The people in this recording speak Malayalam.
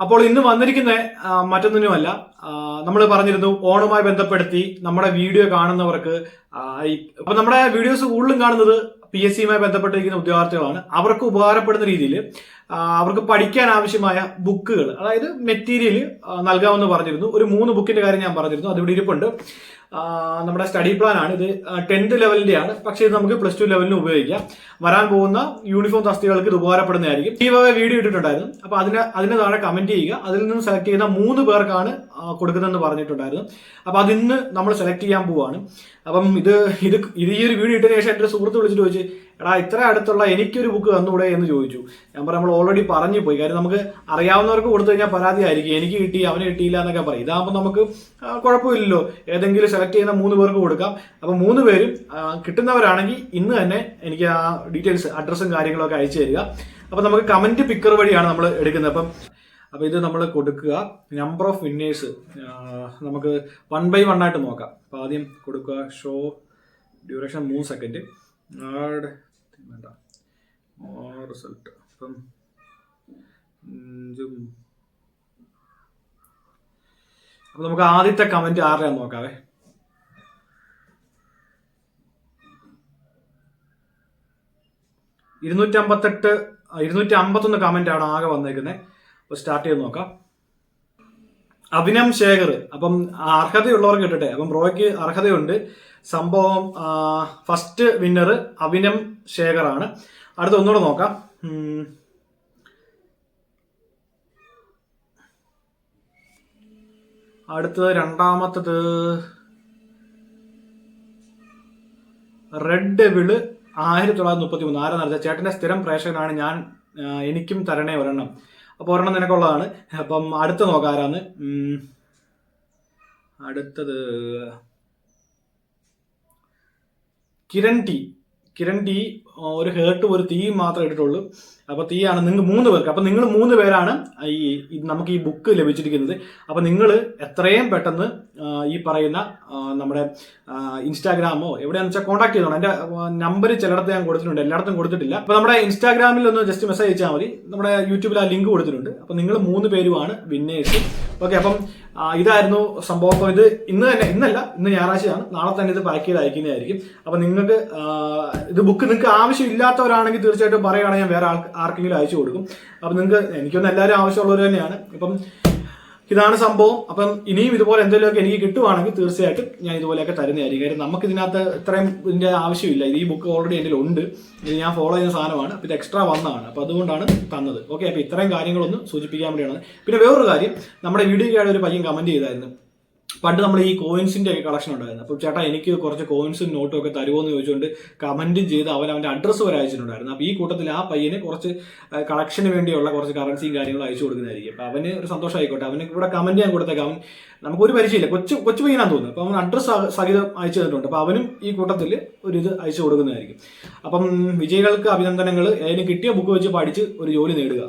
അപ്പോൾ ഇന്ന് വന്നിരിക്കുന്ന മറ്റൊന്നിനുമല്ല നമ്മൾ പറഞ്ഞിരുന്നു ഓണവുമായി ബന്ധപ്പെടുത്തി നമ്മുടെ വീഡിയോ കാണുന്നവർക്ക് അപ്പൊ നമ്മുടെ വീഡിയോസ് കൂടുതലും കാണുന്നത് പി എസ് സിയുമായി ബന്ധപ്പെട്ടിരിക്കുന്ന ഉദ്യോഗാർത്ഥികളാണ്. അവർക്ക് ഉപകാരപ്പെടുന്ന രീതിയിൽ അവർക്ക് പഠിക്കാൻ ആവശ്യമായ ബുക്കുകൾ അതായത് മെറ്റീരിയൽ നൽകാമെന്ന് പറഞ്ഞിരുന്നു. ഒരു മൂന്ന് ബുക്കിന്റെ കാര്യം ഞാൻ പറഞ്ഞിരുന്നു. അതിവിടെ ഇരിപ്പുണ്ട്. നമ്മുടെ സ്റ്റഡി പ്ലാൻ ആണ്. ഇത് ടെൻത്ത് ലെവലിന്റെ ആണ് പക്ഷേ ഇത് നമുക്ക് പ്ലസ് ടു ലെവലിന് ഉപയോഗിക്കാം. വരാൻ പോകുന്ന യൂണിഫോം തസ്തികൾക്ക് ഇത് ഉപകാരപ്പെടുന്നതായിരിക്കും. ഈ വക വീഡിയോ ഇട്ടിട്ടുണ്ടായിരുന്നു. അപ്പൊ അതിന് അതിന് താഴെ കമന്റ് ചെയ്യുക. അതിൽ നിന്ന് സെലക്ട് ചെയ്യുന്ന മൂന്ന് പേർക്കാണ് കൊടുക്കുന്നതെന്ന് പറഞ്ഞിട്ടുണ്ടായിരുന്നു. അപ്പൊ അതിന്ന് നമ്മൾ സെലക്ട് ചെയ്യാൻ പോവാണ്. അപ്പം ഇത് ഇത് ഇത് ഈ ഒരു വീഡിയോ ഇട്ടതിന് ശേഷം എന്റെ ഒരു സുഹൃത്ത് വിളിച്ചിട്ട് ചോദിച്ചു എടാ ഇത്ര അടുത്തുള്ള എനിക്കൊരു ബുക്ക് തന്നൂടെ? എന്ന് ചോദിച്ചു. ഞാൻ പറയാം നമ്മൾ ഓൾറെഡി പറഞ്ഞു പോയി. കാര്യം നമുക്ക് അറിയാവുന്നവർക്ക് കൊടുത്തു കഴിഞ്ഞാൽ പരാതിയായിരിക്കും എനിക്ക് കിട്ടി അവന് കിട്ടിയില്ല എന്നൊക്കെ പറയും. ഇതാകുമ്പോൾ നമുക്ക് കുഴപ്പമില്ലല്ലോ. ഏതെങ്കിലും സെലക്ട് ചെയ്യുന്ന മൂന്ന് പേർക്ക് കൊടുക്കാം. അപ്പം മൂന്ന് പേരും കിട്ടുന്നവരാണെങ്കിൽ ഇന്ന് തന്നെ എനിക്ക് ആ ഡീറ്റെയിൽസ് അഡ്രസ്സും കാര്യങ്ങളൊക്കെ അയച്ചു തരിക. അപ്പം നമുക്ക് കമന്റ് പിക്കർ വഴിയാണ് നമ്മൾ എടുക്കുന്നത്. അപ്പം അപ്പോൾ ഇത് നമ്മൾ കൊടുക്കുക. നമ്പർ ഓഫ് വിന്നേഴ്സ് നമുക്ക് വൺ ബൈ വൺ ആയിട്ട് നോക്കാം. അപ്പോൾ ആദ്യം കൊടുക്കുക ഷോ ഡ്യൂറേഷൻ മൂന്ന് സെക്കൻഡ് ആഡ് വേണ്ട. റിസൾട്ട് അപ്പം അഞ്ചും. അപ്പോൾ നമുക്ക് ആദ്യത്തെ കമന്റ് ആരുടെയാന്ന് നോക്കാവേ. ഇരുന്നൂറ്റമ്പത്തെട്ട് ഇരുന്നൂറ്റി അമ്പത്തൊന്ന് ആണ് ആകെ വന്നേക്കുന്നത് അപ്പോൾ സ്റ്റാർട്ട് ചെയ്ത് നോക്കാം. അഭിനം ശേഖർ അപ്പം അർഹതയുള്ളവർ കിട്ടട്ടെ അപ്പം ബ്രോയ്ക്ക് അർഹതയുണ്ട്. സംഭവം ഫസ്റ്റ് വിന്നർ അഭിനം ശേഖറാണ്. അടുത്ത ഒന്നുകൂടെ നോക്കാം. അടുത്തത് രണ്ടാമത്തത് റെഡ് വിൾ ആയിരത്തി തൊള്ളായിരത്തി മുപ്പത്തി മൂന്ന് ആരാ നടത്തുക ചേട്ടന്റെ സ്ഥിരം പ്രേക്ഷകനാണ് ഞാൻ എനിക്കും തരണേ ഒരെണ്ണം. അപ്പോൾ ഒരെണ്ണം നിനക്കുള്ളതാണ്. അപ്പം അടുത്ത നോക്കാം ആരാന്ന്. അടുത്തത് കിരൺ ടി. കിരൺ ടി ഒരു ഹേർട്ടും ഒരു തീയും മാത്രമേ ഇട്ടിട്ടുള്ളൂ. അപ്പൊ തീയാണ് നിങ്ങൾ മൂന്ന് പേർക്ക്. അപ്പൊ നിങ്ങൾ മൂന്ന് പേരാണ് ഈ നമുക്ക് ഈ ബുക്ക് ലഭിച്ചിരിക്കുന്നത്. അപ്പൊ നിങ്ങൾ എത്രയും പെട്ടെന്ന് ഈ പറയുന്ന നമ്മുടെ ഇൻസ്റ്റാഗ്രാമോ എവിടെയാണെന്ന് വെച്ചാൽ കോൺടാക്ട് ചെയ്തോണം എന്റെ നമ്പർ ചിലയിടത്ത് ഞാൻ കൊടുത്തിട്ടുണ്ട്. എല്ലായിടത്തും കൊടുത്തിട്ടില്ല. അപ്പൊ നമ്മുടെ ഇൻസ്റ്റാഗ്രാമിൽ ഒന്ന് ജസ്റ്റ് മെസ്സേജ് അയച്ചാൽ മതി. നമ്മുടെ യൂട്യൂബിൽ ആ ലിങ്ക് കൊടുത്തിട്ടുണ്ട്. അപ്പൊ നിങ്ങൾ മൂന്ന് പേരുമാണ് വിന്നേഴ്സ് ഓക്കെ അപ്പം ആ, ഇതായിരുന്നു സംഭവം. അപ്പോൾ ഇത് ഇന്ന് തന്നെ ഇന്നല്ല ഇന്ന് ഞായറാഴ്ചയാണ്. നാളെ തന്നെ ഇത് പാക്ക് ചെയ്ത് അയക്കുന്നതായിരിക്കും. അപ്പൊ നിങ്ങൾക്ക് ആ, ഇത് ബുക്ക് നിങ്ങൾക്ക് ആവശ്യമില്ലാത്തവരാണെങ്കിൽ തീർച്ചയായിട്ടും പറയുകയാണെങ്കിൽ ഞാൻ വേറെ ആർക്കെങ്കിലും അയച്ചു കൊടുക്കും. അപ്പം നിങ്ങൾക്ക് എനിക്കൊന്നും എല്ലാവരും ആവശ്യമുള്ളവർ തന്നെയാണ്. ഇപ്പം ഇതാണ് സംഭവം. അപ്പം ഇനിയും ഇതുപോലെ എന്തെങ്കിലുമൊക്കെ എനിക്ക് കിട്ടുവാണെങ്കിൽ തീർച്ചയായിട്ടും ഞാൻ ഇതുപോലെയൊക്കെ തരുന്നതായിരിക്കും. കാര്യം നമുക്ക് ഇതിനകത്ത് ഇത്രയും ഇതിന്റെ ആവശ്യമില്ല. ഈ ബുക്ക് ഓൾറെഡി എന്റെ ഉണ്ട് ഇത് ഞാൻ ഫോളോ ചെയ്യുന്ന സാധനമാണ്. അപ്പോൾ ഇത് എക്സ്ട്രാ വന്നതാണ്. അപ്പോൾ അതുകൊണ്ടാണ് തന്നത്. ഓക്കെ അപ്പോൾ ഇത്രയും കാര്യങ്ങളൊന്നും സൂചിപ്പിക്കാൻ വേണ്ടിയാണ്. പിന്നെ വേറൊരു കാര്യം നമ്മുടെ വീഡിയോയ്ക്കായിട്ട് ഒരു പയ്യൻ കമന്റ് ചെയ്തായിരുന്നു. പണ്ട് നമ്മൾ ഈ കോയിൻസിന്റെ ഒക്കെ കളക്ഷൻ ഉണ്ടായിരുന്നു. അപ്പോൾ ചേട്ടാ എനിക്ക് കുറച്ച് കോയിൻസും നോട്ടും ഒക്കെ തരുമോ എന്ന് ചോദിച്ചുകൊണ്ട് കമന്റും ചെയ്ത് അവൻ അവന്റെ അഡ്രസ്സ് വരെ അയച്ചിട്ടുണ്ടായിരുന്നു. അപ്പോൾ ഈ കൂട്ടത്തിൽ ആ പയ്യന് കുറച്ച് കളക്ഷന് വേണ്ടിയുള്ള കുറച്ച് കറൻസിയും കാര്യങ്ങളും അയച്ചു കൊടുക്കുന്നതായിരിക്കും. അപ്പോൾ അവന് ഒരു സന്തോഷമായിക്കോട്ടെ. അവന് ഇവിടെ കമന്റ് ഞാൻ കൊടുത്തേക്കാം. അവൻ നമുക്ക് ഒരു പരിചയമില്ല. കൊച്ചു കൊച്ചു പയ്യനാന്ന് തോന്നുന്നു. അപ്പോൾ അവൻ അഡ്രസ്സ് സഹിതം അയച്ചു തന്നിട്ടുണ്ട്. അപ്പോൾ അവനും ഈ കൂട്ടത്തിൽ ഒരു ഇത് അയച്ചു കൊടുക്കുന്നതായിരിക്കും. അപ്പം വിജയികൾക്ക് അഭിനന്ദനങ്ങൾ അതിന് കിട്ടിയ ബുക്ക് വെച്ച് പഠിച്ച് ഒരു ജോലി നേടുക.